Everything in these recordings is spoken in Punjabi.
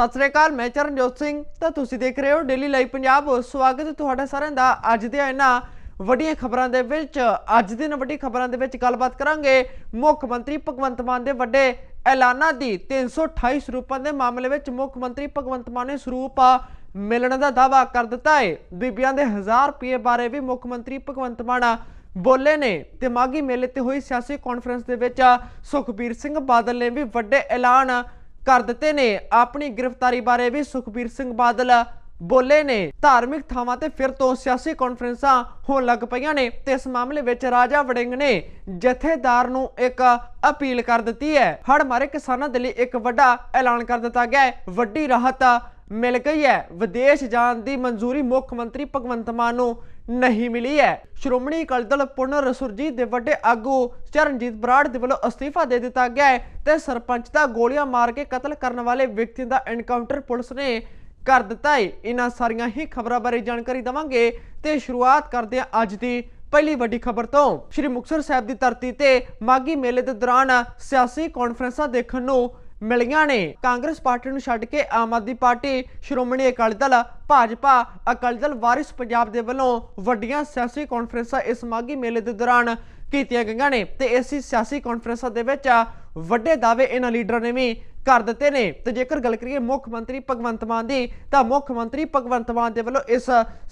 ਸਤਿ ਸ੍ਰੀ ਅਕਾਲ, ਮੈਂ ਚਰਨਜੋਤ ਸਿੰਘ। ਤਾਂ ਤੁਸੀਂ ਦੇਖ ਰਹੇ ਹੋ ਡੇਲੀ ਲਾਈਵ ਪੰਜਾਬ ਸਵਾਗਤ ਹੈ ਤੁਹਾਡਾ ਸਾਰਿਆਂ ਦਾ ਅੱਜ ਦੇ ਇਹਨਾਂ ਵੱਡੀਆਂ ਖਬਰਾਂ ਦੇ ਵਿੱਚ। ਅੱਜ ਦੇ ਇਹਨਾਂ ਵੱਡੀ ਖਬਰਾਂ ਦੇ ਵਿੱਚ ਗੱਲਬਾਤ ਕਰਾਂਗੇ ਮੁੱਖ ਮੰਤਰੀ ਭਗਵੰਤ ਮਾਨ ਦੇ ਵੱਡੇ ਐਲਾਨਾਂ ਦੀ। 328 ਸਰੂਪਾਂ ਦੇ ਮਾਮਲੇ ਵਿੱਚ ਮੁੱਖ ਮੰਤਰੀ ਭਗਵੰਤ ਮਾਨ ਨੇ ਸਰੂਪ ਮਿਲਣ ਦਾ ਦਾਅਵਾ ਕਰ ਦਿੱਤਾ ਹੈ। ਬੀਬੀਆਂ ਦੇ 1000 ਰੁਪਏ ਬਾਰੇ ਵੀ ਮੁੱਖ ਮੰਤਰੀ ਭਗਵੰਤ ਮਾਨ ਬੋਲੇ ਨੇ। ਤੇ ਮਾਗੀ ਮੇਲੇ ਤੇ ਹੋਈ ਸਿਆਸੀ ਕਾਨਫਰੰਸ ਦੇ ਵਿੱਚ ਸੁਖਬੀਰ ਸਿੰਘ ਬਾਦਲ ਨੇ ਵੀ ਵੱਡੇ ਐਲਾਨ ਕਰ ਦਿੱਤੇ ਨੇ। ਆਪਣੀ ਗ੍ਰਿਫਤਾਰੀ ਬਾਰੇ ਵੀ ਸੁਖਬੀਰ ਸਿੰਘ ਬਾਦਲ ਬੋਲੇ ਨੇ। ਧਾਰਮਿਕ ਥਾਵਾਂ ਤੇ ਫਿਰ ਤੋਂ ਸਿਆਸੀ ਕਾਨਫਰੰਸਾਂ ਹੋਣ ਲੱਗ ਪਈਆਂ ਨੇ ਤੇ ਇਸ ਮਾਮਲੇ ਵਿੱਚ ਰਾਜਾ ਵੜਿੰਗ ਨੇ ਜਥੇਦਾਰ ਨੂੰ ਇੱਕ ਅਪੀਲ ਕਰ ਦਿੱਤੀ ਹੈ। ਹੜ ਮਾਰੇ ਕਿਸਾਨਾਂ ਦੇ ਲਈ ਇੱਕ ਵੱਡਾ ਐਲਾਨ ਕਰ ਦਿੱਤਾ ਗਿਆ ਹੈ। ਵੱਡੀ ਰਾਹਤ ਮਿਲ ਗਈ ਹੈ। ਵਿਦੇਸ਼ ਜਾਣ ਦੀ ਮਨਜ਼ੂਰੀ ਮੁੱਖ ਮੰਤਰੀ ਭਗਵੰਤ ਮਾਨ ਨੂੰ ਨਹੀਂ ਮਿਲੀ ਹੈ। ਸ਼੍ਰੋਮਣੀ ਅਕਾਲੀ ਦਲ ਪੁਨਰ ਸੁਰਜੀਤ ਦੇ ਵੱਡੇ ਆਗੂ ਚਰਨਜੀਤ ਬਰਾੜ ਦੇ ਵੱਲੋਂ ਅਸਤੀਫਾ ਦੇ ਦਿੱਤਾ ਗਿਆ ਹੈ ਤੇ ਸਰਪੰਚ ਦਾ ਗੋਲੀਆਂ ਮਾਰ ਕੇ ਕਤਲ ਕਰਨ ਵਾਲੇ ਵਿਅਕਤੀ ਦਾ ਐਨਕਾਊਂਟਰ ਪੁਲਿਸ ਨੇ ਕਰ ਦਿੱਤਾ ਹੈ। ਇਹਨਾਂ ਸਾਰੀਆਂ ਹੀ ਖਬਰਾਂ ਬਾਰੇ ਜਾਣਕਾਰੀ ਦਵਾਂਗੇ ਤੇ ਸ਼ੁਰੂਆਤ ਕਰਦੇ ਹਾਂ ਅੱਜ ਦੀ ਪਹਿਲੀ ਵੱਡੀ ਖਬਰ ਤੋਂ। ਸ਼੍ਰੀ ਮੁਕਤਸਰ ਸਾਹਿਬ ਦੀ ਧਰਤੀ ਤੇ ਮਾਗੀ ਮੇਲੇ ਦੇ ਦੌਰਾਨ ਸਿਆਸੀ ਕਾਨਫਰੰਸਾਂ ਦੇਖਣ ਨੂੰ ਮਿਲੀਆਂ ਨੇ। ਕਾਂਗਰਸ ਪਾਰਟੀ ਨੂੰ ਛੱਡ ਕੇ ਆਮ ਆਦਮੀ ਪਾਰਟੀ, ਸ਼੍ਰੋਮਣੀ ਅਕਾਲੀ ਦਲ, ਭਾਜਪਾ, ਅਕਾਲੀ ਦਲ, ਵਾਰਿਸ ਪੰਜਾਬ ਦੇ ਵੱਲੋਂ ਵੱਡੀਆਂ ਸਿਆਸੀ ਕਾਨਫਰੰਸਾਂ ਇਸ ਮਾਗੀ ਮੇਲੇ ਦੇ ਦੌਰਾਨ ਕੀਤੀਆਂ ਗਈਆਂ ਨੇ ਤੇ ਇਸ ਸਿਆਸੀ ਕਾਨਫਰੰਸਾਂ ਦੇ ਵਿੱਚ ਵੱਡੇ ਦਾਅਵੇ ਇਹਨਾਂ ਲੀਡਰਾਂ ਨੇ ਵੀ ਕਰ ਦਿੱਤੇ ਨੇ। ਤੇ ਜੇਕਰ ਗੱਲ ਕਰੀਏ ਮੁੱਖ ਮੰਤਰੀ ਭਗਵੰਤ ਮਾਨ ਦੀ, ਤਾਂ ਮੁੱਖ ਮੰਤਰੀ ਭਗਵੰਤ ਮਾਨ ਦੇ ਵੱਲੋਂ ਇਸ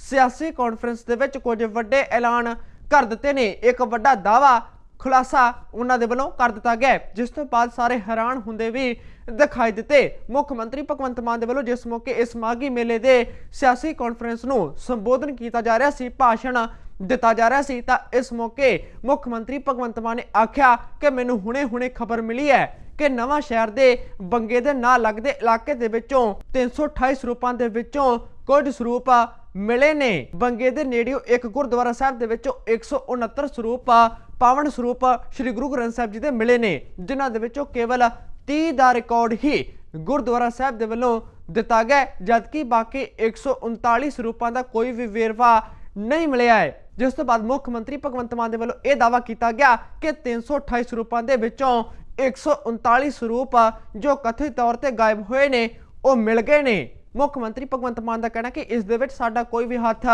ਸਿਆਸੀ ਕਾਨਫਰੰਸ ਦੇ ਵਿੱਚ ਕੁਝ ਵੱਡੇ ਐਲਾਨ ਕਰ ਦਿੱਤੇ ਨੇ। ਇੱਕ ਵੱਡਾ ਦਾਅਵਾ ਖੁਲਾਸਾ ਉਹਨਾਂ ਦੇ ਵੱਲੋਂ ਕਰ ਦਿੱਤਾ ਗਿਆ ਜਿਸ ਤੋਂ ਬਾਅਦ ਸਾਰੇ ਹੈਰਾਨ ਹੁੰਦੇ ਵੀ ਦਿਖਾਈ ਦਿੱਤੇ। ਮੁੱਖ ਮੰਤਰੀ ਭਗਵੰਤ ਮਾਨ ਦੇ ਵੱਲੋਂ ਜਿਸ ਮੌਕੇ ਇਸ ਮਾਗੀ ਮੇਲੇ ਦੇ ਸਿਆਸੀ ਕਾਨਫਰੰਸ ਨੂੰ ਸੰਬੋਧਨ ਕੀਤਾ ਜਾ ਰਿਹਾ ਸੀ, ਭਾਸ਼ਣ ਦਿੱਤਾ ਜਾ ਰਿਹਾ ਸੀ, ਤਾਂ ਇਸ ਮੌਕੇ ਮੁੱਖ ਮੰਤਰੀ ਭਗਵੰਤ ਮਾਨ ਨੇ ਆਖਿਆ ਕਿ ਮੈਨੂੰ ਹੁਣੇ-ਹੁਣੇ ਖਬਰ ਮਿਲੀ ਹੈ ਕਿ ਨਵਾਂ ਸ਼ਹਿਰ ਦੇ ਬੰਗੇ ਦੇ ਨਾਲ ਲੱਗਦੇ ਇਲਾਕੇ ਦੇ ਵਿੱਚੋਂ 328 ਸਰੂਪਾਂ ਦੇ ਵਿੱਚੋਂ ਕੁਝ ਸਰੂਪ ਮਿਲੇ ਨੇ। ਬੰਗੇ ਦੇ ਨੇੜਿਓ ਇੱਕ ਗੁਰਦੁਆਰਾ ਸਾਹਿਬ ਦੇ ਵਿੱਚੋਂ 169 ਸਰੂਪ ਪਾਵਨ ਸਰੂਪ ਸ੍ਰੀ ਗੁਰੂ ਗ੍ਰੰਥ ਸਾਹਿਬ ਜੀ ਦੇ ਮਿਲੇ ਨੇ, ਜਿਨ੍ਹਾਂ ਦੇ ਵਿੱਚੋਂ ਕੇਵਲ 30 ਦਾ ਰਿਕਾਰਡ ਹੀ ਗੁਰਦੁਆਰਾ ਸਾਹਿਬ ਦੇ ਵੱਲੋਂ ਦਿੱਤਾ ਗਿਆ ਜਦਕਿ ਬਾਕੀ 139 ਸਰੂਪਾਂ ਦਾ ਕੋਈ ਵੀ ਵੇਰਵਾ ਨਹੀਂ ਮਿਲਿਆ ਹੈ। ਜਿਸ ਤੋਂ ਬਾਅਦ ਮੁੱਖ ਮੰਤਰੀ ਭਗਵੰਤ ਮਾਨ ਦੇ ਵੱਲੋਂ ਇਹ ਦਾਅਵਾ ਕੀਤਾ ਗਿਆ ਕਿ 328 ਸਰੂਪਾਂ ਦੇ ਵਿੱਚੋਂ 139 ਸਰੂਪ ਜੋ ਕਥਿਤ ਤੌਰ ਤੇ ਗਾਇਬ ਹੋਏ ਨੇ, ਉਹ ਮਿਲ ਗਏ ਨੇ। ਮੁੱਖ ਮੰਤਰੀ ਭਗਵੰਤ ਮਾਨ ਦਾ ਕਹਿਣਾ ਕਿ ਇਸ ਦੇ ਵਿੱਚ ਸਾਡਾ ਕੋਈ ਵੀ ਹੱਥ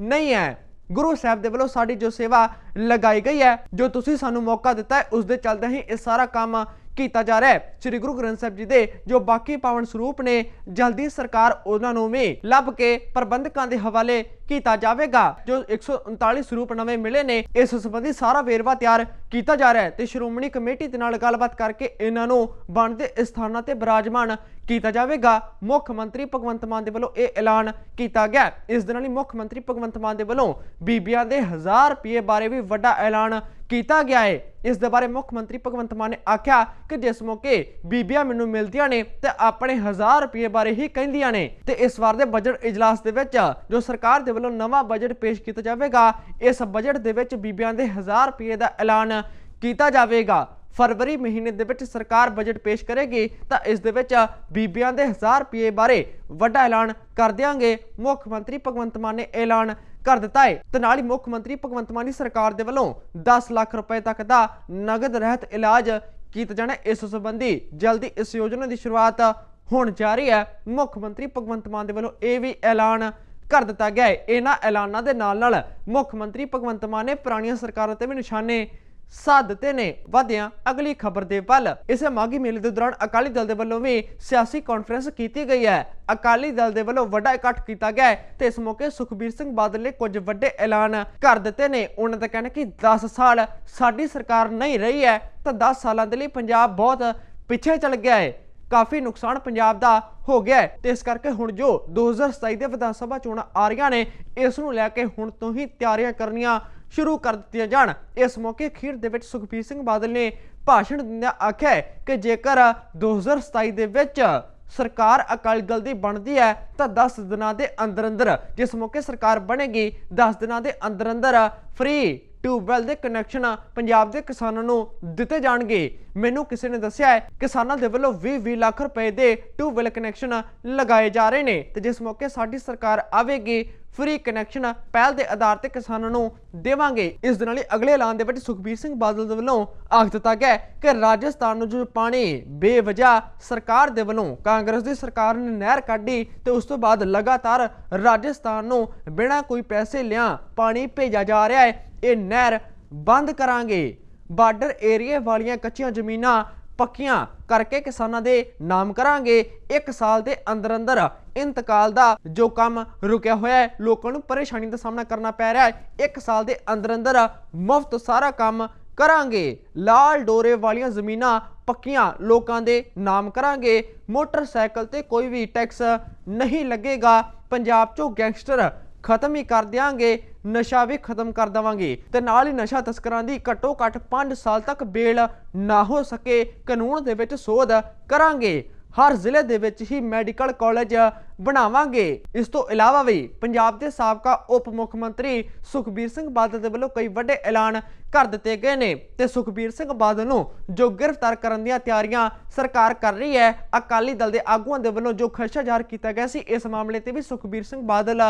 ਨਹੀਂ ਹੈ। ਗੁਰੂ ਸਾਹਿਬ ਦੇ ਵੱਲੋਂ ਸਾਡੀ ਜੋ ਸੇਵਾ ਲਗਾਈ ਗਈ ਹੈ, ਜੋ ਤੁਸੀਂ ਸਾਨੂੰ ਮੌਕਾ ਦਿੱਤਾ ਹੈ ਉਸ ਦੇ ਚੱਲਦੇ ਹੀ ਇਹ ਸਾਰਾ ਕੰਮ ਕੀਤਾ ਜਾ ਰਿਹਾ ਹੈ। ਸ੍ਰੀ ਗੁਰੂ ਗ੍ਰੰਥ ਸਾਹਿਬ ਜੀ ਦੇ ਜੋ ਬਾਕੀ ਪਾਵਨ ਸਰੂਪ ਨੇ, ਜਲਦੀ ਸਰਕਾਰ ਉਹਨਾਂ ਨੂੰ ਵੀ ਲੱਭ ਕੇ ਪ੍ਰਬੰਧਕਾਂ ਦੇ ਹਵਾਲੇ ਕੀਤਾ ਜਾਵੇਗਾ। ਜੋ 139 ਸਰੂਪ ਨਵੇਂ ਮਿਲੇ ਨੇ, ਇਸ ਸੰਬੰਧੀ ਸਾਰਾ ਵੇਰਵਾ ਤਿਆਰ ਕੀਤਾ ਜਾ ਰਿਹਾ ਹੈ ਤੇ ਸ਼੍ਰੋਮਣੀ ਕਮੇਟੀ ਦੇ ਨਾਲ ਗੱਲਬਾਤ ਕਰਕੇ ਇਹਨਾਂ ਨੂੰ ਬਣਦੇ ਸਥਾਨਾਂ ਤੇ ਬਿਰਾਜਮਾਨ ਕੀਤਾ ਜਾਵੇਗਾ। ਮੁੱਖ ਮੰਤਰੀ ਭਗਵੰਤ ਮਾਨ ਦੇ ਵੱਲੋਂ ਇਹ ਐਲਾਨ ਕੀਤਾ ਗਿਆ। ਇਸ ਦੇ ਨਾਲ ਹੀ ਮੁੱਖ ਮੰਤਰੀ ਭਗਵੰਤ ਮਾਨ ਦੇ ਵੱਲੋਂ ਬੀਬੀਆਂ ਦੇ 1000 ਰੁਪਏ ਬਾਰੇ ਵੀ ਵੱਡਾ ਐਲਾਨ ਕੀਤਾ ਗਿਆ ਹੈ। ਇਸ ਦੇ ਬਾਰੇ ਮੁੱਖ ਮੰਤਰੀ ਭਗਵੰਤ ਮਾਨ ਨੇ ਆਖਿਆ ਕਿ ਜਿਸ ਮੌਕੇ ਬੀਬੀਆਂ ਮੈਨੂੰ ਮਿਲਦੀਆਂ ਨੇ ਤੇ ਆਪਣੇ 1000 ਰੁਪਏ ਬਾਰੇ ਹੀ ਕਹਿੰਦੀਆਂ ਨੇ। ਤੇ ਇਸ ਵਾਰ ਦੇ ਬਜਟ ਇਜਲਾਸ ਦੇ ਵਿੱਚ ਜੋ ਸਰਕਾਰ ਦੇ ਵੱਲੋਂ ਨਵਾਂ ਬਜਟ ਪੇਸ਼ ਕੀਤਾ ਜਾਵੇਗਾ, ਇਸ ਬਜਟ ਦੇ ਵਿੱਚ ਬੀਬੀਆਂ ਦੇ 1000 ਰੁਪਏ ਦਾ ਐਲਾਨ ਕੀਤਾ ਜਾਵੇਗਾ। ਫਰਵਰੀ ਮਹੀਨੇ ਦੇ ਵਿੱਚ ਸਰਕਾਰ ਬਜਟ ਪੇਸ਼ ਕਰੇਗੀ, ਤਾਂ ਇਸ ਦੇ ਵਿੱਚ ਬੀਬੀਆਂ ਦੇ 1000 ਰੁਪਏ ਬਾਰੇ ਵੱਡਾ ਐਲਾਨ ਕਰ ਦਿਆਂਗੇ। ਮੁੱਖ ਮੰਤਰੀ ਭਗਵੰਤ ਮਾਨ ਨੇ ਐਲਾਨ ਕਰ ਦਿੱਤਾ ਹੈ। ਤੇ ਨਾਲ ਹੀ ਮੁੱਖ ਮੰਤਰੀ ਭਗਵੰਤ ਮਾਨ ਦੀ ਸਰਕਾਰ ਦੇ ਵੱਲੋਂ 10 ਲੱਖ ਰੁਪਏ ਤੱਕ ਦਾ ਨਗਦ ਰਹਿਤ ਇਲਾਜ ਕੀਤਾ ਜਾਣਾ ਇਸ ਸੰਬੰਧੀ ਜਲਦੀ ਇਸ ਯੋਜਨਾ ਦੀ ਸ਼ੁਰੂਆਤ ਹੋਣ ਜਾ ਰਹੀ ਹੈ। ਮੁੱਖ ਮੰਤਰੀ ਭਗਵੰਤ ਮਾਨ ਦੇ ਵੱਲੋਂ ਇਹ ਵੀ ਐਲਾਨ ਕਰ ਦਿੱਤਾ ਗਿਆ ਹੈ। ਇਹਨਾਂ ਐਲਾਨਾਂ ਦੇ ਨਾਲ ਨਾਲ ਮੁੱਖ ਮੰਤਰੀ ਭਗਵੰਤ ਮਾਨ ਨੇ ਪੁਰਾਣੀਆਂ ਸਰਕਾਰਾਂ ਤੇ ਵੀ ਨਿਸ਼ਾਨੇ ਸਾਧ ਦਿੱਤੇ ਨੇ। ਵਧਿਆਂ, ਅਗਲੀ ਖਬਰ ਦੇ ਵੱਲ। ਇਸੇ ਮਾਗੀ ਮੇਲੇ ਦੇ ਦੌਰਾਨ ਅਕਾਲੀ ਦਲ ਦੇ ਵੱਲੋਂ ਵੀ ਸਿਆਸੀ ਕਾਨਫਰੰਸ ਕੀਤੀ ਗਈ ਹੈ। ਅਕਾਲੀ ਦਲ ਦੇ ਵੱਲੋਂ ਵੱਡਾ ਇਕੱਠ ਕੀਤਾ ਗਿਆ ਤੇ ਇਸ ਮੌਕੇ ਸੁਖਬੀਰ ਸਿੰਘ ਬਾਦਲ ਨੇ ਕੁਝ ਵੱਡੇ ਐਲਾਨ ਕਰ ਦਿੱਤੇ ਨੇ। ਉਹਨਾਂ ਦਾ ਕਹਿਣਾ ਕਿ 10 ਸਾਲ ਸਾਡੀ ਸਰਕਾਰ ਨਹੀਂ ਰਹੀ ਹੈ, ਤਾਂ 10 ਸਾਲਾਂ ਦੇ ਲਈ ਪੰਜਾਬ ਬਹੁਤ ਪਿੱਛੇ ਚਲ ਗਿਆ ਹੈ। ਕਾਫੀ ਨੁਕਸਾਨ ਪੰਜਾਬ ਦਾ ਹੋ ਗਿਆ ਤੇ ਇਸ ਕਰਕੇ ਹੁਣ ਜੋ 2027 ਦੇ ਵਿਧਾਨ ਸਭਾ ਚੋਣਾਂ ਆ ਰਹੀਆਂ ਨੇ, ਇਸ ਨੂੰ ਲੈ ਕੇ ਹੁਣ ਤੋਂ ਹੀ ਤਿਆਰੀਆਂ ਕਰਨੀਆਂ ਸ਼ੁਰੂ ਕਰ ਦਿੱਤੀਆਂ ਜਾਣ। ਇਸ ਮੌਕੇ ਖੀਰ ਦੇ ਵਿੱਚ ਸੁਖਬੀਰ ਸਿੰਘ ਬਾਦਲ ਨੇ ਭਾਸ਼ਣ ਦਿੰਦਿਆਂ ਆਖਿਆ ਹੈ ਕਿ ਜੇਕਰ 2027 ਦੇ ਵਿੱਚ ਸਰਕਾਰ ਅਕਾਲੀ ਦਲ ਦੀ ਬਣਦੀ ਹੈ, ਤਾਂ 10 ਦਿਨਾਂ ਦੇ ਅੰਦਰ ਅੰਦਰ ਜਿਸ ਮੌਕੇ ਸਰਕਾਰ ਬਣੇਗੀ 10 ਦਿਨਾਂ ਦੇ ਅੰਦਰ ਅੰਦਰ ਫ੍ਰੀ ਟਿਊਬਵੈਲ ਦੇ ਕਨੈਕਸ਼ਨ ਪੰਜਾਬ ਦੇ ਕਿਸਾਨਾਂ ਨੂੰ ਦਿੱਤੇ ਜਾਣਗੇ। ਮੈਨੂੰ ਕਿਸੇ ਨੇ ਦੱਸਿਆ ਹੈ, ਕਿਸਾਨਾਂ ਦੇ ਵੱਲੋਂ 20-20 ਲੱਖ ਰੁਪਏ ਦੇ ਟਿਊਬਵੈਲ ਕਨੈਕਸ਼ਨ ਲਗਾਏ ਜਾ ਰਹੇ ਨੇ ਤੇ ਜਿਸ ਮੌਕੇ ਸਾਡੀ ਸਰਕਾਰ ਆਵੇਗੀ ਫ੍ਰੀ ਕਨੈਕਸ਼ਨ ਪਹਿਲ ਦੇ ਆਧਾਰ ਤੇ ਕਿਸਾਨਾਂ ਨੂੰ ਦੇਵਾਂਗੇ। ਇਸ ਦੇ ਨਾਲ ਹੀ ਅਗਲੇ ਐਲਾਨ ਦੇ ਵਿੱਚ ਸੁਖਬੀਰ ਸਿੰਘ ਬਾਦਲ ਦੇ ਵੱਲੋਂ ਆਖ ਦਿੱਤਾ ਗਿਆ ਕਿ ਰਾਜਸਥਾਨ ਨੂੰ ਜੋ ਪਾਣੀ ਬੇਵਜਾ ਸਰਕਾਰ ਦੇ ਵੱਲੋਂ ਕਾਂਗਰਸ ਦੀ ਸਰਕਾਰ ਨੇ ਨਹਿਰ ਕੱਢੀ ਤੇ ਉਸ ਤੋਂ ਬਾਅਦ ਲਗਾਤਾਰ ਰਾਜਸਥਾਨ ਨੂੰ ਬਿਨਾਂ ਕੋਈ ਪੈਸੇ ਲਿਆ ਪਾਣੀ ਭੇਜਿਆ ਜਾ ਰਿਹਾ ਹੈ, ਇਹ ਨਹਿਰ ਬੰਦ ਕਰਾਂਗੇ। ਬਾਰਡਰ ਏਰੀਏ ਵਾਲੀਆਂ ਕੱਚੀਆਂ ਜ਼ਮੀਨਾਂ ਪੱਕੀਆਂ ਕਰਕੇ ਕਿਸਾਨਾਂ ਦੇ ਨਾਮ ਕਰਾਂਗੇ। ਇੱਕ ਸਾਲ ਦੇ ਅੰਦਰ ਅੰਦਰ ਇੰਤਕਾਲ ਦਾ ਜੋ ਕੰਮ ਰੁਕਿਆ ਹੋਇਆ ਹੈ, ਲੋਕਾਂ ਨੂੰ ਪਰੇਸ਼ਾਨੀ ਦਾ ਸਾਹਮਣਾ ਕਰਨਾ ਪੈ ਰਿਹਾ ਹੈ। ਇੱਕ ਸਾਲ ਦੇ ਅੰਦਰ ਅੰਦਰ ਮੁਫਤ ਸਾਰਾ ਕੰਮ ਕਰਾਂਗੇ। ਲਾਲ ਡੋਰੇ ਵਾਲੀਆਂ ਜ਼ਮੀਨਾਂ ਪੱਕੀਆਂ ਲੋਕਾਂ ਦੇ ਨਾਮ ਕਰਾਂਗੇ। ਮੋਟਰਸਾਈਕਲ ਤੇ ਕੋਈ ਵੀ ਟੈਕਸ ਨਹੀਂ ਲੱਗੇਗਾ। ਪੰਜਾਬ 'ਚੋਂ ਗੈਂਗਸਟਰ ਖਤਮ ਹੀ ਕਰ ਦਿਆਂਗੇ, ਨਸ਼ਾ ਵੀ ਖਤਮ ਕਰ ਦੇਵਾਂਗੇ। ਤੇ ਨਾਲ ਹੀ ਨਸ਼ਾ ਤਸਕਰਾਂ ਦੀ ਘੱਟੋ ਘੱਟ 5 ਸਾਲ ਤੱਕ ਬੇਲ ਨਾ ਹੋ ਸਕੇ, ਕਾਨੂੰਨ ਦੇ ਵਿੱਚ ਸੋਧ ਕਰਾਂਗੇ। ਹਰ ਜ਼ਿਲ੍ਹੇ ਦੇ ਵਿੱਚ ਹੀ ਮੈਡੀਕਲ ਕਾਲਜ ਬਣਾਵਾਂਗੇ। ਇਸ ਤੋਂ ਇਲਾਵਾ ਵੀ ਪੰਜਾਬ ਦੇ ਸਾਬਕਾ ਉਪ ਮੁੱਖ ਮੰਤਰੀ ਸੁਖਬੀਰ ਸਿੰਘ ਬਾਦਲ ਦੇ ਵੱਲੋਂ ਕਈ ਵੱਡੇ ਐਲਾਨ ਕਰ ਦਿੱਤੇ ਗਏ ਨੇ। ਤੇ ਸੁਖਬੀਰ ਸਿੰਘ ਬਾਦਲ ਨੂੰ ਜੋ ਗ੍ਰਿਫਤਾਰ ਕਰਨ ਦੀਆਂ ਤਿਆਰੀਆਂ ਸਰਕਾਰ ਕਰ ਰਹੀ ਹੈ, ਅਕਾਲੀ ਦਲ ਦੇ ਆਗੂਆਂ ਦੇ ਵੱਲੋਂ ਜੋ ਖਰਚਾ ਜ਼ਾਹਰ ਕੀਤਾ ਗਿਆ ਸੀ, ਇਸ ਮਾਮਲੇ ਤੇ ਵੀ ਸੁਖਬੀਰ ਸਿੰਘ ਬਾਦਲ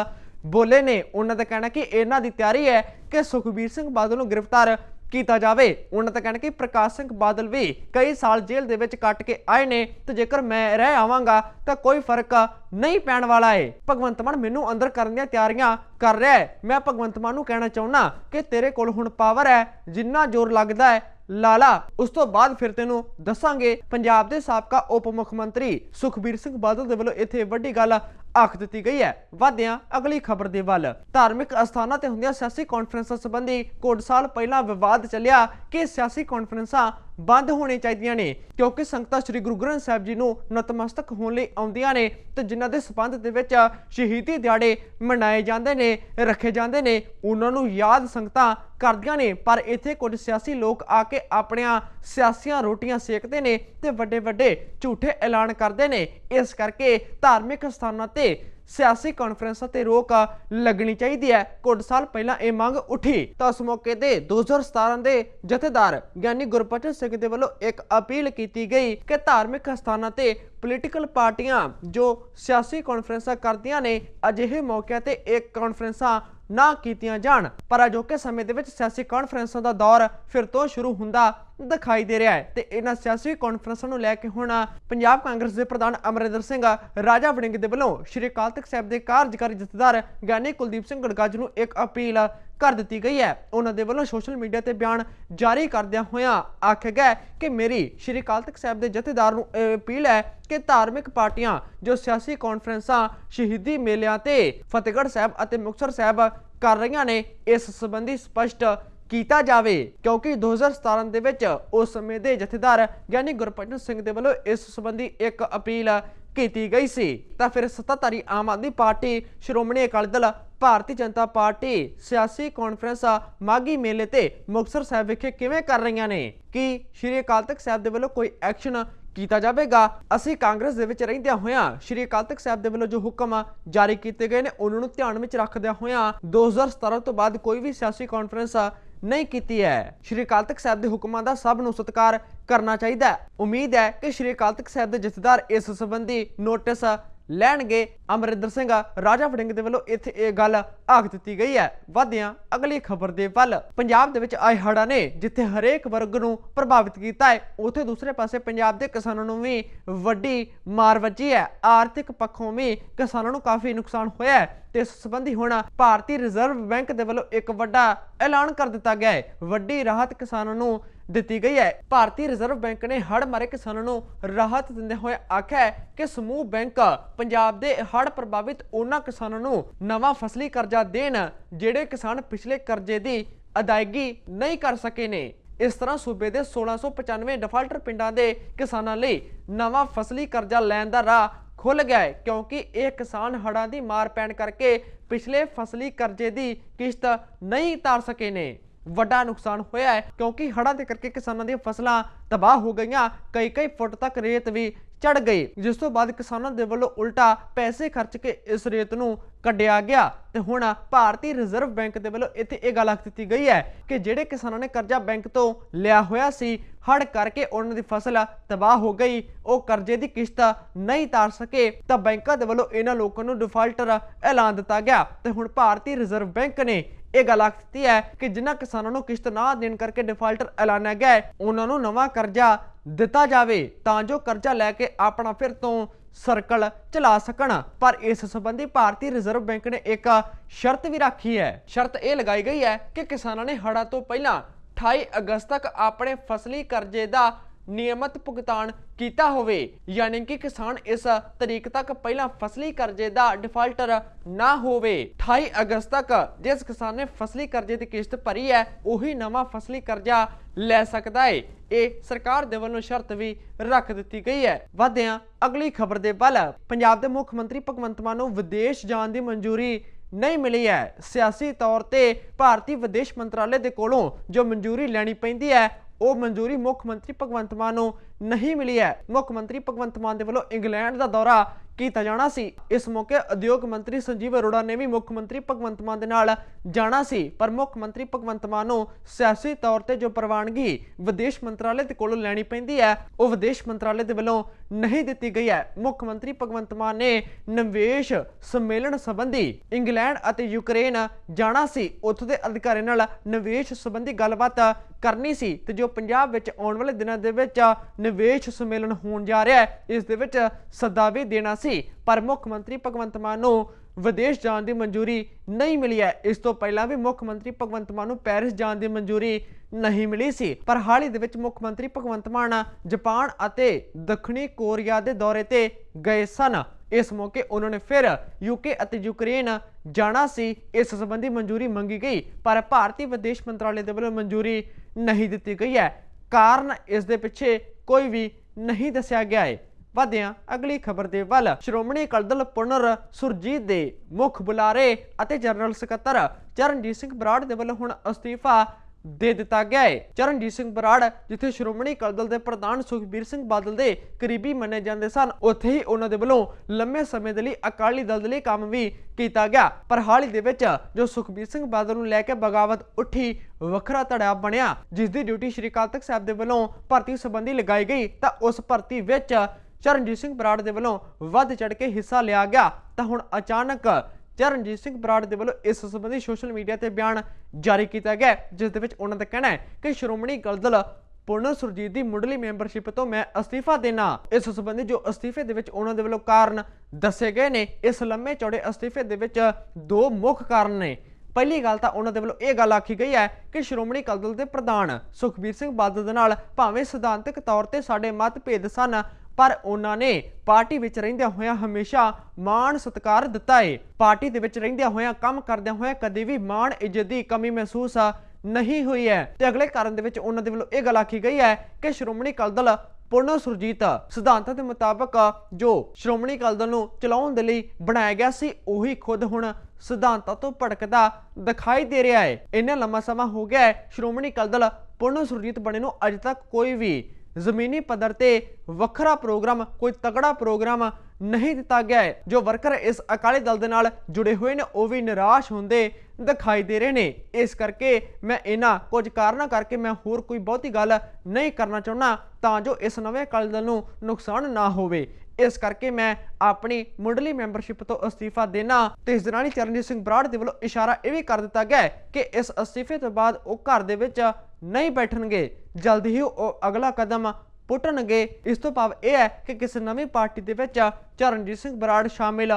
ਬੋਲੇ ਨੇ। ਉਹਨਾਂ ਦਾ ਕਹਿਣਾ ਕਿ ਇਹਨਾਂ ਦੀ ਤਿਆਰੀ ਹੈ ਕਿ ਸੁਖਬੀਰ ਸਿੰਘ ਬਾਦਲ ਨੂੰ ਗ੍ਰਿਫਤਾਰ ਕੀਤਾ ਜਾਵੇ। ਉਹਨਾਂ ਦਾ ਕਹਿਣਾ ਕਿ ਪ੍ਰਕਾਸ਼ ਸਿੰਘ ਬਾਦਲ ਵੀ ਕਈ ਸਾਲ ਜੇਲ੍ਹ ਦੇ ਵਿੱਚ ਕੱਟ ਕੇ ਆਏ ਨੇ ਤੇ ਜੇਕਰ ਮੈਂ ਰਹਿ ਆਵਾਂਗਾ ਤਾਂ ਕੋਈ ਫ਼ਰਕ ਨਹੀਂ ਪੈਣ ਵਾਲਾ ਏ। ਭਗਵੰਤ ਮਾਨ ਮੈਨੂੰ ਅੰਦਰ ਕਰਨ ਦੀਆਂ ਤਿਆਰੀਆਂ ਕਰ ਰਿਹਾ ਹੈ। ਮੈਂ ਭਗਵੰਤ ਮਾਨ ਨੂੰ ਕਹਿਣਾ ਚਾਹੁੰਦਾ ਕਿ ਤੇਰੇ ਕੋਲ ਹੁਣ ਪਾਵਰ ਹੈ, ਜਿੰਨਾ ਜ਼ੋਰ ਲੱਗਦਾ ਹੈ, ਲਾਲਾ, ਉਸ ਤੋਂ ਬਾਅਦ ਫਿਰ ਤੈਨੂੰ ਦੱਸਾਂਗੇ। ਪੰਜਾਬ ਦੇ ਸਾਬਕਾ ਉਪ ਮੁੱਖ ਮੰਤਰੀ ਸੁਖਬੀਰ ਸਿੰਘ ਬਾਦਲ ਦੇ ਵੱਲੋਂ ਇੱਥੇ ਵੱਡੀ ਗੱਲ ਆਖ ਦਿੱਤੀ ਗਈ ਹੈ। ਵਾਦਿਆਂ ਅਗਲੀ ਖਬਰ ਦੇ ਵੱਲ। ਧਾਰਮਿਕ ਅਸਥਾਨਾਂ ਤੇ ਹੁੰਦੀਆਂ ਸਿਆਸੀ ਕਾਨਫਰੰਸਾਂ ਸੰਬੰਧੀ ਕੁਝ ਸਾਲ ਪਹਿਲਾਂ ਵਿਵਾਦ ਚੱਲਿਆ ਕਿ ਸਿਆਸੀ ਕਾਨਫਰੰਸਾਂ ਬੰਦ ਹੋਣੀ ਚਾਹੀਦੀਆਂ ਨੇ, ਕਿਉਂਕਿ ਸੰਗਤਾਂ ਸ੍ਰੀ ਗੁਰੂ ਗ੍ਰੰਥ ਸਾਹਿਬ ਜੀ ਨੂੰ ਨਤਮਸਤਕ ਹੋਣ ਲਈ ਆਉਂਦੀਆਂ ਨੇ ਤੇ ਜਿਨ੍ਹਾਂ ਦੇ ਸਬੰਧ ਦੇ ਵਿੱਚ ਸ਼ਹੀਦੀ ਦਿਹਾੜੇ ਮਨਾਏ ਜਾਂਦੇ ਨੇ, ਰੱਖੇ ਜਾਂਦੇ ਨੇ, ਉਹਨਾਂ ਨੂੰ ਯਾਦ ਸੰਗਤਾਂ ਕਰਦੀਆਂ ਨੇ। ਪਰ ਇੱਥੇ ਕੁਝ ਸਿਆਸੀ ਲੋਕ ਆ ਕੇ ਆਪਣੀਆਂ ਸਿਆਸੀਆਂ ਰੋਟੀਆਂ ਸੇਕਦੇ ਨੇ ਤੇ ਵੱਡੇ ਵੱਡੇ ਝੂਠੇ ਐਲਾਨ ਕਰਦੇ ਨੇ। ਇਸ ਕਰਕੇ ਧਾਰਮਿਕ ਸਥਾਨਾਂ ਤੇ você. ਸਿਆਸੀ ਕਾਨਫਰੰਸਾਂ ਤੇ ਰੋਕ ਲੱਗਣੀ ਚਾਹੀਦੀ ਹੈ। ਕੁਝ ਸਾਲ ਪਹਿਲਾਂ ਇਹ ਮੰਗ ਉੱਠੀ। ਤਾਂ ਉਸ ਮੌਕੇ ਤੇ 2017 ਦੇ ਜਥੇਦਾਰ ਗਿਆਨੀ ਗੁਰਪਚਨ ਸਿੰਘ ਦੇ ਵੱਲੋਂ ਇੱਕ ਅਪੀਲ ਕੀਤੀ ਗਈ ਕਿ ਧਾਰਮਿਕ ਸਥਾਨਾਂ ਤੇ ਪੋਲੀਟੀਕਲ ਪਾਰਟੀਆਂ ਜੋ ਸਿਆਸੀ ਕਾਨਫਰੰਸਾਂ ਕਰਦੀਆਂ ਨੇ, ਅਜਿਹੇ ਮੌਕਿਆਂ ਤੇ ਇੱਕ ਕਾਨਫਰੰਸਾਂ ਨਾ ਕੀਤੀਆਂ ਜਾਣ। ਪਰ ਅਜੋਕੇ ਸਮੇਂ ਦੇ ਵਿੱਚ ਸਿਆਸੀ ਕਾਨਫਰੰਸਾਂ ਦਾ ਦੌਰ ਫਿਰ ਤੋਂ ਸ਼ੁਰੂ ਹੁੰਦਾ ਦਿਖਾਈ ਦੇ ਰਿਹਾ ਹੈ ਤੇ ਇਹਨਾਂ ਸਿਆਸੀ ਕਾਨਫਰੰਸਾਂ ਨੂੰ ਲੈ ਕੇ ਹੁਣ ਪੰਜਾਬ ਕਾਂਗਰਸ ਦੇ ਪ੍ਰਧਾਨ ਅਮਰਿੰਦਰ ਸਿੰਘ ਰਾਜਾ ਵੜਿੰਗ ਦੇ ਵੱਲੋਂ ਸ਼੍ਰੀ ਅਕਾਲ ਤਖਤ ਸਾਹਿਬ ਦੇ ਕਾਰਜਕਾਰੀ ਜਥੇਦਾਰ ਗਿਆਨੀ ਕੁਲਦੀਪ ਸਿੰਘ ਗੜਗੱਜ ਨੂੰ ਇੱਕ ਅਪੀਲ ਕਰ ਦਿੱਤੀ ਗਈ ਹੈ। ਉਹਨਾਂ ਦੇ ਵੱਲੋਂ ਸੋਸ਼ਲ ਮੀਡੀਆ ਤੇ ਬਿਆਨ ਜਾਰੀ ਕਰਦਿਆਂ ਹੋਇਆਂ ਆਖਿਆ ਗਿਆ ਕਿ ਮੇਰੀ ਸ਼੍ਰੀ ਅਕਾਲ ਤਖਤ ਸਾਹਿਬ ਦੇ ਜਥੇਦਾਰ ਨੂੰ ਅਪੀਲ ਹੈ ਕਿ ਧਾਰਮਿਕ ਪਾਰਟੀਆਂ, ਜੋ ਸਿਆਸੀ ਕਾਨਫਰੰਸਾਂ, ਸ਼ਹੀਦੀ ਮੇਲਿਆਂ ਤੇ ਫਤਿਹਗੜ੍ਹ ਸਾਹਿਬ ਅਤੇ ਮੁਕਤਸਰ ਸਾਹਿਬ ਕਰ ਰਹੀਆਂ ਨੇ, ਇਸ ਸੰਬੰਧੀ ਸਪਸ਼ਟ ਕੀਤਾ ਜਾਵੇ। ਕਿਉਂਕਿ 2017 ਦੇ ਵਿੱਚ ਉਸ ਸਮੇਂ ਦੇ ਜਥੇਦਾਰ ਗਿਆਨੀ ਗੁਰਪਚਨ ਸਿੰਘ ਦੇ ਵੱਲੋਂ ਇਸ ਸੰਬੰਧੀ ਇੱਕ ਅਪੀਲ ਕੀਤੀ ਗਈ ਸੀ। ਤਾਂ ਫਿਰ ਸੱਤਾਧਾਰੀ ਆਮ ਆਦਮੀ ਪਾਰਟੀ, ਸ਼੍ਰੋਮਣੀ ਅਕਾਲੀ ਦਲ, ਭਾਰਤੀ ਜਨਤਾ ਪਾਰਟੀ, ਸਿਆਸੀ ਕਾਨਫਰੰਸ ਮਾਗੀ ਮੇਲੇ ਤੇ ਮੁਕਤਸਰ ਸਾਹਿਬ ਵਿਖੇ ਕਿਵੇਂ ਕਰ ਰਹੀਆਂ ਨੇ? ਕੀ ਸ਼੍ਰੀ ਅਕਾਲ ਤਖਤ ਸਾਹਿਬ ਦੇ ਵੱਲੋਂ ਕੋਈ ਐਕਸ਼ਨ ਕੀਤਾ ਜਾਵੇਗਾ? ਅਸੀਂ ਕਾਂਗਰਸ ਦੇ ਵਿੱਚ ਰਹਿੰਦਿਆਂ ਹੋਇਆਂ ਸ਼੍ਰੀ ਅਕਾਲ ਤਖਤ ਸਾਹਿਬ ਦੇ ਵੱਲੋਂ ਜੋ ਹੁਕਮ ਜਾਰੀ ਕੀਤੇ ਗਏ ਨੇ, ਉਹਨਾਂ ਨੂੰ ਧਿਆਨ ਵਿੱਚ ਰੱਖਦਿਆਂ ਹੋਇਆਂ 2017 ਤੋਂ ਬਾਅਦ ਕੋਈ ਵੀ ਸਿਆਸੀ ਕਾਨਫਰੰਸ ਨਹੀਂ ਕੀਤੀ ਹੈ। ਸ਼੍ਰੀ ਅਕਾਲ ਤਖਤ ਸਾਹਿਬ ਦੇ ਹੁਕਮਾਂ ਦਾ ਸਭ ਨੂੰ ਸਤਿਕਾਰ ਕਰਨਾ ਚਾਹੀਦਾ ਹੈ। ਉਮੀਦ ਹੈ ਕਿ ਸ਼੍ਰੀ ਅਕਾਲ ਤਖਤ ਸਾਹਿਬ ਦੇ ਜਥੇਦਾਰ ਇਸ ਸੰਬੰਧੀ ਨੋਟਿਸ ਲੈਣਗੇ। ਅਮਰਿੰਦਰ ਸਿੰਘ, ਰਾਜਾ ਵੜਿੰਗ ਦੇ ਵੱਲੋਂ ਇੱਥੇ ਇਹ ਗੱਲ ਆਖ ਦਿੱਤੀ ਗਈ ਹੈ। ਵਾਦਿਆਂ ਅਗਲੀ ਖਬਰ ਦੇ ਵੱਲ। ਪੰਜਾਬ ਦੇ ਵਿੱਚ ਆਏ ਹੜ੍ਹਾਂ ਨੇ, ਜਿੱਥੇ ਹਰੇਕ ਵਰਗ ਨੂੰ ਪ੍ਰਭਾਵਿਤ ਕੀਤਾ ਹੈ, ਉੱਥੇ ਦੂਸਰੇ ਪਾਸੇ ਪੰਜਾਬ ਦੇ ਕਿਸਾਨਾਂ ਨੂੰ ਵੀ ਵੱਡੀ ਮਾਰ ਵੱਜੀ ਹੈ। ਆਰਥਿਕ ਪੱਖੋਂ ਵੀ ਕਿਸਾਨਾਂ ਨੂੰ ਕਾਫੀ ਨੁਕਸਾਨ ਹੋਇਆ ਹੈ। ਤੇ ਇਸ ਸੰਬੰਧੀ ਹੁਣ ਭਾਰਤੀ ਰਿਜ਼ਰਵ ਬੈਂਕ ਦੇ ਵੱਲੋਂ ਇੱਕ ਵੱਡਾ ਐਲਾਨ ਕਰ ਦਿੱਤਾ ਗਿਆ ਹੈ। ਵੱਡੀ ਰਾਹਤ ਕਿਸਾਨਾਂ ਨੂੰ ਦਿੱਤੀ ਗਈ ਹੈ। ਭਾਰਤੀ ਰਿਜ਼ਰਵ ਬੈਂਕ ਨੇ ਹੜ੍ਹ ਮਾਰੇ ਕਿਸਾਨਾਂ ਨੂੰ ਰਾਹਤ ਦਿੰਦੇ ਹੋਏ ਆਖਿਆ ਹੈ ਕਿ ਸਮੂਹ ਬੈਂਕ ਪੰਜਾਬ ਦੇ ਹੜ ਪ੍ਰਭਾਵਿਤ ਉਹਨਾਂ ਕਿਸਾਨਾਂ ਨੂੰ ਨਵਾਂ ਫਸਲੀ ਕਰਜ਼ਾ ਦੇਣ ਜਿਹੜੇ ਕਿਸਾਨ ਪਿਛਲੇ ਕਰਜ਼ੇ ਦੀ ਅਦਾਇਗੀ ਨਹੀਂ ਕਰ ਸਕੇ ਨੇ। ਇਸ ਤਰ੍ਹਾਂ ਸੂਬੇ ਦੇ 1695 ਡਿਫਾਲਟਰ ਪਿੰਡਾਂ ਦੇ ਕਿਸਾਨਾਂ ਲਈ ਨਵਾਂ ਫਸਲੀ ਕਰਜ਼ਾ ਲੈਣ ਦਾ ਰਾਹ ਖੁੱਲ ਗਿਆ ਹੈ, ਕਿਉਂਕਿ ਇਹ ਕਿਸਾਨ ਹੜ੍ਹਾਂ ਦੀ ਮਾਰ ਪੈਣ ਕਰਕੇ ਪਿਛਲੇ ਫਸਲੀ ਕਰਜ਼ੇ ਦੀ ਕਿਸ਼ਤ ਨਹੀਂ ਤਾਰ ਸਕੇ ਨੇ। ਵੱਡਾ ਨੁਕਸਾਨ ਹੋਇਆ ਹੈ, ਕਿਉਂਕਿ ਹੜ੍ਹਾਂ ਦੇ ਕਰਕੇ ਕਿਸਾਨਾਂ ਦੀਆਂ ਫਸਲਾਂ ਤਬਾਹ ਹੋ ਗਈਆਂ। ਕਈ ਕਈ ਫੁੱਟ ਤੱਕ ਰੇਤ ਵੀ ਚੜ ਗਏ, ਜਿਸ ਤੋਂ ਬਾਅਦ ਕਿਸਾਨਾਂ ਦੇ ਵੱਲੋਂ ਉਲਟਾ ਪੈਸੇ ਖਰਚ ਕੇ ਇਸ ਰੇਤ ਨੂੰ ਕੱਢਿਆ ਗਿਆ। ਤੇ ਹੁਣ ਭਾਰਤੀ ਰਿਜ਼ਰਵ ਬੈਂਕ ਦੇ ਵੱਲੋਂ ਇੱਥੇ ਇਹ ਗੱਲ ਆਖ ਦਿੱਤੀ ਗਈ ਹੈ ਕਿ ਜਿਹੜੇ ਕਿਸਾਨਾਂ ਨੇ ਕਰਜ਼ਾ ਬੈਂਕ ਤੋਂ ਲਿਆ ਹੋਇਆ ਸੀ ਹੜ ਕਰਕੇ ਉਹਨਾਂ ਦੀ ਫਸਲ ਤਬਾਹ ਹੋ ਗਈ, ਉਹ ਕਰਜ਼ੇ ਦੀ ਕਿਸ਼ਤ ਨਹੀਂ ਤਾਰ ਸਕੇ, ਤਾਂ ਬੈਂਕਾਂ ਦੇ ਵੱਲੋਂ ਇਹਨਾਂ ਲੋਕਾਂ ਨੂੰ ਡਿਫਾਲਟਰ ਐਲਾਨ ਦਿੱਤਾ ਗਿਆ। ਤੇ ਹੁਣ ਭਾਰਤੀ ਰਿਜ਼ਰਵ ਬੈਂਕ ਨੇ ਇਹ ਗੱਲ ਆਖ ਦਿੱਤੀ ਹੈ ਕਿ ਜਿਨ੍ਹਾਂ ਕਿਸਾਨਾਂ ਨੂੰ ਕਿਸ਼ਤ ਨਾ ਦੇਣ ਕਰਕੇ ਡਿਫਾਲਟਰ ਐਲਾਨਿਆ ਗਿਆ ਉਹਨਾਂ ਨੂੰ ਨਵਾਂ ਕਰਜ਼ਾ ਦਿੱਤਾ ਜਾਵੇ ਤਾਂ ਜੋ ਕਰਜ਼ਾ ਲੈ ਕੇ ਆਪਣਾ ਫਿਰ ਤੋਂ ਸਰਕਲ ਚਲਾ ਸਕਣ। ਪਰ ਇਸ ਸੰਬੰਧੀ ਭਾਰਤੀ ਰਿਜ਼ਰਵ ਬੈਂਕ ਨੇ ਇੱਕ ਸ਼ਰਤ ਵੀ ਰੱਖੀ ਹੈ। ਸ਼ਰਤ ਇਹ ਲਗਾਈ ਗਈ ਹੈ ਕਿ ਕਿਸਾਨਾਂ ਨੇ ਹੜ੍ਹਾਂ ਤੋਂ ਪਹਿਲਾਂ 28 ਅਗਸਤ ਤੱਕ ਆਪਣੇ ਫਸਲੀ ਕਰਜ਼ੇ ਦਾ ਨਿਯਮਤ ਭੁਗਤਾਨ ਕੀਤਾ ਹੋਵੇ। ਯਾਨੀ ਕਿ ਕਿਸਾਨ ਇਸ ਤਰੀਕ ਤੱਕ ਪਹਿਲਾਂ ਫਸਲੀ ਕਰਜ਼ੇ ਦਾ ਡਿਫਾਲਟਰ ਨਾ ਹੋਵੇ। 28 ਅਗਸਤ ਤੱਕ ਜਿਸ ਕਿਸਾਨ ਨੇ ਫਸਲੀ ਕਰਜ਼ੇ ਦੀ ਕਿਸ਼ਤ ਭਰੀ ਹੈ, ਉਹੀ ਨਵਾਂ ਫਸਲੀ ਕਰਜ਼ਾ ਲੈ ਸਕਦਾ ਹੈ ਇਹ ਸਰਕਾਰ ਦੇ ਵੱਲੋਂ ਸ਼ਰਤ ਵੀ ਰੱਖ ਦਿੱਤੀ ਗਈ ਹੈ। ਵਧਿਆਂ ਅਗਲੀ ਖਬਰ ਦੇ ਵੱਲ, ਪੰਜਾਬ ਦੇ ਮੁੱਖ ਮੰਤਰੀ ਭਗਵੰਤ ਮਾਨ ਨੂੰ ਵਿਦੇਸ਼ ਜਾਣ ਦੀ ਮਨਜ਼ੂਰੀ ਨਹੀਂ ਮਿਲੀ ਹੈ। ਸਿਆਸੀ ਤੌਰ ਤੇ ਭਾਰਤੀ ਵਿਦੇਸ਼ ਮੰਤਰਾਲੇ ਦੇ ਕੋਲੋਂ ਜੋ ਮਨਜ਼ੂਰੀ ਲੈਣੀ ਪੈਂਦੀ ਹੈ ਉਹ ਮਨਜ਼ੂਰੀ ਮੁੱਖ ਮੰਤਰੀ ਭਗਵੰਤ ਮਾਨ ਨੂੰ ਨਹੀਂ ਮਿਲੀ ਹੈ। ਮੁੱਖ ਮੰਤਰੀ ਭਗਵੰਤ ਮਾਨ ਦੇ ਵੱਲੋਂ ਇੰਗਲੈਂਡ ਦਾ ਦੌਰਾ ਕੀਤਾ ਜਾਣਾ ਸੀ। ਇਸ ਮੌਕੇ ਉਦਯੋਗ ਮੰਤਰੀ ਸੰਜੀਵ ਅਰੋੜਾ ਨੇ ਵੀ ਮੁੱਖ ਮੰਤਰੀ ਭਗਵੰਤ ਮਾਨ ਦੇ ਨਾਲ ਜਾਣਾ ਸੀ। ਪਰ ਮੁੱਖ ਮੰਤਰੀ ਭਗਵੰਤ ਮਾਨ ਨੂੰ ਸਿਆਸੀ ਤੌਰ ਤੇ ਜੋ ਪ੍ਰਵਾਨਗੀ ਵਿਦੇਸ਼ ਮੰਤਰਾਲੇ ਦੇ ਕੋਲੋਂ ਲੈਣੀ ਪੈਂਦੀ ਹੈ, ਉਹ ਵਿਦੇਸ਼ ਮੰਤਰਾਲੇ ਦੇ ਵੱਲੋਂ ਨਹੀਂ ਦਿੱਤੀ ਗਈ ਹੈ। ਮੁੱਖ ਮੰਤਰੀ ਭਗਵੰਤ ਮਾਨ ਨੇ ਨਿਵੇਸ਼ ਸੰਮੇਲਨ ਸੰਬੰਧੀ ਇੰਗਲੈਂਡ ਅਤੇ ਯੂਕਰੇਨ ਜਾਣਾ ਸੀ। ਉੱਥੋਂ ਦੇ ਅਧਿਕਾਰੀਆਂ ਨਾਲ ਨਿਵੇਸ਼ ਸੰਬੰਧੀ ਗੱਲਬਾਤ ਕਰਨੀ ਸੀ ਤੇ ਜੋ ਪੰਜਾਬ ਵਿੱਚ ਆਉਣ ਵਾਲੇ ਦਿਨਾਂ ਦੇ ਵਿੱਚ ਨਿਵੇਸ਼ ਸੰਮੇਲਨ ਹੋਣ ਜਾ ਰਿਹਾ ਹੈ, ਇਸ ਦੇ ਵਿੱਚ ਸੱਦਾ ਵੀ ਦੇਣਾ ਸੀ। ਸੀ, ਪਰ ਮੁੱਖ ਮੰਤਰੀ ਭਗਵੰਤ ਮਾਨ ਨੂੰ ਵਿਦੇਸ਼ ਜਾਣ ਦੀ ਮਨਜ਼ੂਰੀ ਨਹੀਂ ਮਿਲੀ ਹੈ। ਇਸ ਤੋਂ ਪਹਿਲਾਂ ਵੀ ਮੁੱਖ ਮੰਤਰੀ ਭਗਵੰਤ ਮਾਨ ਨੂੰ ਪੈਰਿਸ ਜਾਣ ਦੀ ਮਨਜ਼ੂਰੀ ਨਹੀਂ ਮਿਲੀ ਸੀ, ਪਰ ਹਾਲ ਹੀ ਦੇ ਵਿੱਚ ਮੁੱਖ ਮੰਤਰੀ ਭਗਵੰਤ ਮਾਨ ਜਾਪਾਨ ਅਤੇ ਦੱਖਣੀ ਕੋਰੀਆ ਦੇ ਦੌਰੇ ਤੇ ਗਏ ਸਨ। ਇਸ ਮੌਕੇ ਉਹਨਾਂ ਨੇ ਫਿਰ ਯੂਕੇ ਅਤੇ ਯੂਕਰੇਨ ਜਾਣਾ ਸੀ। ਇਸ ਸੰਬੰਧੀ ਮਨਜ਼ੂਰੀ ਮੰਗੀ ਗਈ, ਪਰ ਭਾਰਤੀ ਵਿਦੇਸ਼ ਮੰਤਰਾਲੇ ਦੇ ਵੱਲੋਂ ਮਨਜ਼ੂਰੀ ਨਹੀਂ ਦਿੱਤੀ ਗਈ ਹੈ। ਕਾਰਨ ਇਸ ਦੇ ਪਿੱਛੇ ਕੋਈ ਵੀ ਨਹੀਂ ਦੱਸਿਆ ਗਿਆ ਹੈ। ਵਧਿਆਂ ਅਗਲੀ ਖਬਰ ਦੇ ਵੱਲ ਸ਼੍ਰੋਮਣੀ ਅਕਾਲੀ ਦਲ ਪੁਨਰ ਸੁਰਜੀਤ ਦੇ ਮੁੱਖ ਬੁਲਾਰੇ ਅਤੇ ਜਨਰਲ ਸਕੱਤਰ ਚਰਨਜੀਤ ਸਿੰਘ ਬਰਾੜ ਦੇ ਵੱਲੋਂ ਹੁਣ ਅਸਤੀਫਾ ਦੇ ਦਿੱਤਾ ਗਿਆ ਹੈ। ਚਰਨਜੀਤ ਸਿੰਘ ਬਰਾੜ, ਜਿੱਥੇ ਸ਼੍ਰੋਮਣੀ ਅਕਾਲੀ ਦੇ ਪ੍ਰਧਾਨ ਸੁਖਬੀਰ ਸਿੰਘ ਬਾਦਲ ਦੇ ਕਰੀਬੀ ਮੰਨੇ ਜਾਂਦੇ ਸਨ, ਉੱਥੇ ਹੀ ਉਹਨਾਂ ਦੇ ਵੱਲੋਂ ਲੰਮੇ ਸਮੇਂ ਦੇ ਲਈ ਅਕਾਲੀ ਦਲ ਦੇ ਲਈ ਕੰਮ ਵੀ ਕੀਤਾ ਗਿਆ। ਪਰ ਹਾਲ ਹੀ ਦੇ ਵਿੱਚ ਜੋ ਸੁਖਬੀਰ ਸਿੰਘ ਬਾਦਲ ਨੂੰ ਲੈ ਕੇ ਬਗਾਵਤ ਉੱਠੀ ਵੱਖਰਾ ਧੜਾ ਬਣਿਆ, ਜਿਸ ਦੀ ਡਿਊਟੀ ਸ਼੍ਰੀ ਕਾਲ ਤਖਤ ਸਾਹਿਬ ਦੇ ਵੱਲੋਂ ਭਰਤੀ ਸੰਬੰਧੀ ਲਗਾਈ ਗਈ, ਤਾਂ ਉਸ ਭਰਤੀ ਵਿੱਚ ਚਰਨਜੀਤ ਸਿੰਘ ਬਰਾੜ ਦੇ ਵੱਲੋਂ ਵੱਧ ਚੜ ਕੇ ਹਿੱਸਾ ਲਿਆ ਗਿਆ। ਤਾਂ ਹੁਣ ਅਚਾਨਕ ਚਰਨਜੀਤ ਸਿੰਘ ਬਰਾੜ ਦੇ ਵੱਲੋਂ ਇਸ ਸੰਬੰਧੀ ਸੋਸ਼ਲ ਮੀਡੀਆ ਤੇ ਬਿਆਨ ਜਾਰੀ ਕੀਤਾ ਗਿਆ ਜਿਸ ਦੇ ਵਿੱਚ ਉਹਨਾਂ ਦਾ ਕਹਿਣਾ ਹੈ ਕਿ ਸ਼੍ਰੋਮਣੀ ਅਕਾਲੀ ਦਲ ਪੂਰਨ ਸੁਰਜੀਤ ਦੀ ਮੁੱਢਲੀ ਮੈਂਬਰਸ਼ਿਪ ਤੋਂ ਮੈਂ ਅਸਤੀਫਾ ਦੇਣਾ। ਇਸ ਸੰਬੰਧੀ ਜੋ ਅਸਤੀਫੇ ਦੇ ਵਿੱਚ ਉਹਨਾਂ ਦੇ ਵੱਲੋਂ ਕਾਰਨ ਦੱਸੇ ਗਏ ਨੇ, ਇਸ ਲੰਮੇ ਚੌੜੇ ਅਸਤੀਫੇ ਦੇ ਵਿੱਚ ਦੋ ਮੁੱਖ ਕਾਰਨ ਨੇ। ਪਹਿਲੀ ਗੱਲ ਤਾਂ ਉਹਨਾਂ ਦੇ ਵੱਲੋਂ ਇਹ ਗੱਲ ਆਖੀ ਗਈ ਹੈ ਕਿ ਸ਼੍ਰੋਮਣੀ ਅਕਾਲੀ ਦਲ ਦੇ ਪ੍ਰਧਾਨ ਸੁਖਬੀਰ ਸਿੰਘ ਬਾਦਲ ਦੇ ਨਾਲ ਭਾਵੇਂ ਸਿਧਾਂਤਕ ਤੌਰ ਤੇ ਸਾਡੇ ਮਤਭੇਦ ਸਨ ਪਰ ਉਹਨਾਂ ਨੇ ਪਾਰਟੀ ਵਿੱਚ ਰਹਿੰਦਿਆਂ ਹੋਇਆਂ ਹਮੇਸ਼ਾ ਮਾਣ ਸਤਿਕਾਰ ਦਿੱਤਾ ਹੈ ਪਾਰਟੀ ਦੇ ਵਿੱਚ ਰਹਿੰਦਿਆਂ ਹੋਇਆਂ, ਕੰਮ ਕਰਦਿਆਂ ਹੋਇਆਂ ਕਦੇ ਵੀ ਮਾਣ ਇੱਜ਼ਤ ਦੀ ਕਮੀ ਮਹਿਸੂਸ ਨਹੀਂ ਹੋਈ ਹੈ। ਤੇ ਅਗਲੇ ਕਾਰਨ ਦੇ ਵਿੱਚ ਉਹਨਾਂ ਦੇ ਵੱਲੋਂ ਇਹ ਗੱਲ ਆਖੀ ਗਈ ਹੈ ਕਿ ਸ਼੍ਰੋਮਣੀ ਅਕਾਲੀ ਦਲ ਪੂਰਨ ਸੁਰਜੀਤ ਸਿਧਾਂਤਾਂ ਦੇ ਮੁਤਾਬਕ ਜੋ ਸ਼੍ਰੋਮਣੀ ਅਕਾਲੀ ਦਲ ਨੂੰ ਚਲਾਉਣ ਦੇ ਲਈ ਬਣਾਇਆ ਗਿਆ ਸੀ, ਉਹੀ ਖੁਦ ਹੁਣ ਸਿਧਾਂਤਾਂ ਤੋਂ ਭੜਕਦਾ ਦਿਖਾਈ ਦੇ ਰਿਹਾ ਹੈ। ਇੰਨਾ ਲੰਮਾ ਸਮਾਂ ਹੋ ਗਿਆ ਹੈ, ਸ਼੍ਰੋਮਣੀ ਅਕਾਲੀ ਦਲ ਪੂਰਨ ਸੁਰਜੀਤ ਬਣੇ ਨੂੰ ਅਜੇ ਤੱਕ ਕੋਈ ਵੀ ਜ਼ਮੀਨੀ ਪੱਧਰ ਤੇ ਵੱਖਰਾ ਪ੍ਰੋਗਰਾਮ, ਕੋਈ ਤਗੜਾ ਪ੍ਰੋਗਰਾਮ ਨਹੀਂ ਦਿੱਤਾ ਗਿਆ ਹੈ। ਜੋ ਵਰਕਰ ਇਸ ਅਕਾਲੀ ਦਲ ਦੇ ਨਾਲ ਜੁੜੇ ਹੋਏ ਨੇ, ਉਹ ਵੀ ਨਿਰਾਸ਼ ਹੁੰਦੇ ਦਿਖਾਈ ਦੇ ਰਹੇ ਨੇ। ਇਸ ਕਰਕੇ ਮੈਂ ਇਹਨਾਂ ਕੁਝ ਕਾਰਨਾਂ ਕਰਕੇ ਮੈਂ ਹੋਰ ਕੋਈ ਬਹੁਤੀ ਗੱਲ ਨਹੀਂ ਕਰਨਾ ਚਾਹੁੰਦਾ, ਤਾਂ ਜੋ ਇਸ ਨਵੇਂ ਅਕਾਲੀ ਦਲ ਨੂੰ ਨੁਕਸਾਨ ਨਾ ਹੋਵੇ। ਇਸ ਕਰਕੇ ਮੈਂ ਆਪਣੀ ਮੁੱਢਲੀ ਮੈਂਬਰਸ਼ਿਪ ਤੋਂ ਅਸਤੀਫਾ ਦੇਣਾ ਤੇ ਇਸ ਦੌਰਾਨ ਚਰਨਜੀਤ ਸਿੰਘ ਬਰਾੜ ਦੇ ਵੱਲੋਂ ਇਸ਼ਾਰਾ ਇਹ ਵੀ ਕਰ ਦਿੱਤਾ ਗਿਆ ਕਿ ਇਸ ਅਸਤੀਫੇ ਤੋਂ ਬਾਅਦ ਉਹ ਘਰ ਦੇ ਵਿੱਚ ਨਹੀਂ ਬੈਠਣਗੇ। ਜਲਦੀ ਹੀ ਉਹ ਅਗਲਾ ਕਦਮ ਪੁੱਟਣਗੇ। ਇਸ ਤੋਂ ਭਾਵ ਇਹ ਹੈ ਕਿ ਕਿਸੇ ਨਵੀਂ ਪਾਰਟੀ ਦੇ ਵਿੱਚ ਚਰਨਜੀਤ ਸਿੰਘ ਬਰਾੜ ਸ਼ਾਮਿਲ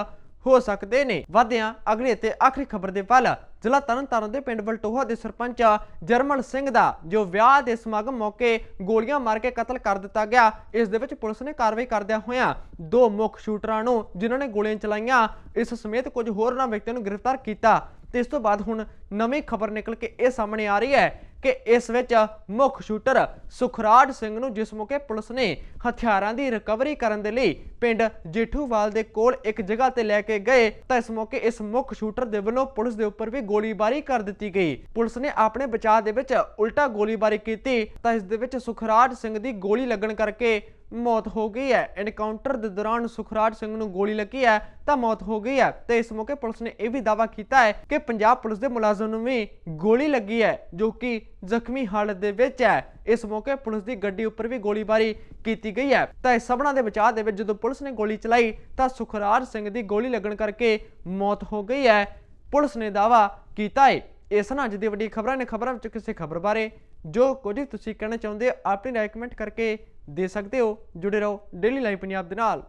ਹੋ ਸਕਦੇ ਨੇ। ਵਧਿਆਂ ਅਗਲੇ ਤੇ ਆਖਰੀ ਖਬਰ ਦੇ ਵੱਲ, ਜ਼ਿਲ੍ਹਾ ਤਰਨਤਾਰਨ ਦੇ ਪਿੰਡ ਬਲਟੋਹਾ ਦੇ ਸਰਪੰਚ ਜਰਮਨ ਸਿੰਘ ਦਾ, ਜੋ ਵਿਆਹ ਦੇ ਸਮਾਗਮ ਮੌਕੇ ਗੋਲੀਆਂ ਮਾਰ ਕੇ ਕਤਲ ਕਰ ਦਿੱਤਾ ਗਿਆ, ਇਸ ਦੇ ਵਿੱਚ ਪੁਲਿਸ ਨੇ ਕਾਰਵਾਈ ਕਰਦਿਆਂ ਹੋਇਆਂ ਦੋ ਮੁੱਖ ਸ਼ੂਟਰਾਂ ਨੂੰ, ਜਿਨ੍ਹਾਂ ਨੇ ਗੋਲੀਆਂ ਚਲਾਈਆਂ, ਇਸ ਸਮੇਤ ਕੁਝ ਹੋਰ ਨਾ ਵਿਅਕਤੀਆਂ ਨੂੰ ਗ੍ਰਿਫਤਾਰ ਕੀਤਾ। ਤੇ ਇਸ ਤੋਂ ਬਾਅਦ ਹੁਣ ਨਵੀਂ ਖਬਰ ਨਿਕਲ ਕੇ ਇਹ ਸਾਹਮਣੇ ਆ ਰਹੀ ਹੈ ਕਿ ਇਸ ਵਿੱਚ ਮੁੱਖ ਸ਼ੂਟਰ ਸੁਖਰਾਜ ਸਿੰਘ ਨੂੰ ਜਿਸ ਮੌਕੇ ਪੁਲਿਸ ਨੇ ਹਥਿਆਰਾਂ ਦੀ ਰਿਕਵਰੀ ਕਰਨ ਦੇ ਲਈ ਪਿੰਡ ਜੇਠੂਵਾਲ ਦੇ ਕੋਲ ਇੱਕ ਜਗ੍ਹਾ ਤੇ ਲੈ ਕੇ ਗਏ, ਤਾਂ ਇਸ ਮੌਕੇ ਇਸ ਮੁੱਖ ਸ਼ੂਟਰ ਦੇ ਵੱਲੋਂ ਪੁਲਿਸ ਦੇ ਉੱਪਰ ਵੀ ਗੋਲੀਬਾਰੀ ਕਰ ਦਿੱਤੀ ਗਈ। ਪੁਲਿਸ ਨੇ ਆਪਣੇ ਬਚਾਅ ਦੇ ਵਿੱਚ ਉਲਟਾ ਗੋਲੀਬਾਰੀ ਕੀਤੀ, ਤਾਂ ਇਸ ਦੇ ਵਿੱਚ ਸੁਖਰਾਜ ਸਿੰਘ ਦੀ ਗੋਲੀ ਲੱਗਣ ਕਰਕੇ ਮੌਤ ਹੋ ਗਈ ਹੈ। ਐਨਕਾਊਂਟਰ ਦੇ ਦੌਰਾਨ ਸੁਖਰਾਜ ਸਿੰਘ ਨੂੰ ਗੋਲੀ ਲੱਗੀ ਹੈ, ਤਾਂ ਮੌਤ ਹੋ ਗਈ ਹੈ। ਤੇ ਇਸ ਮੌਕੇ ਪੁਲਿਸ ਨੇ ਇਹ ਵੀ ਦਾਅਵਾ ਕੀਤਾ ਹੈ ਕਿ ਪੰਜਾਬ ਪੁਲਿਸ ਦੇ ਮੁਲਾਜ਼ਮ ਨੂੰ ਵੀ ਗੋਲੀ ਲੱਗੀ ਹੈ, ਜੋ ਕਿ ਜ਼ਖਮੀ ਹਾਲਤ ਦੇ ਵਿੱਚ ਹੈ। ਇਸ ਮੌਕੇ ਪੁਲਿਸ ਦੀ ਗੱਡੀ ਉੱਪਰ ਵੀ ਗੋਲੀਬਾਰੀ ਕੀਤੀ ਗਈ ਹੈ। ਤਾਂ ਇਸ ਸਭਨਾਂ ਦੇ ਬਚਾਅ ਦੇ ਵਿੱਚ ਜਦੋਂ ਪੁਲਿਸ ਨੇ ਗੋਲੀ ਚਲਾਈ, ਤਾਂ ਸੁਖਰਾਜ ਸਿੰਘ ਦੀ ਗੋਲੀ ਲੱਗਣ ਕਰਕੇ ਮੌਤ ਹੋ ਗਈ ਹੈ। ਪੁਲਿਸ ਨੇ ਦਾਅਵਾ ਕੀਤਾ ਹੈ। ਇਸ ਨਾਲ ਅੱਜ ਦੀ ਵੱਡੀ ਖਬਰਾਂ ਨੇ ਖਬਰਾਂ ਵਿੱਚ ਕਿਸੇ ਖਬਰ ਬਾਰੇ। ਜੋ ਕੁਝ ਤੁਸੀਂ ਕਹਿਣਾ ਚਾਹੁੰਦੇ ਹੋ ਆਪਣੀ ਰਾਏ ਕਮੈਂਟ ਕਰਕੇ ਦੇ ਸਕਦੇ ਹੋ ਜੁੜੇ ਰਹੋ ਡੇਲੀ ਲਾਈਵ ਪੰਜਾਬ ਦੇ ਨਾਲ।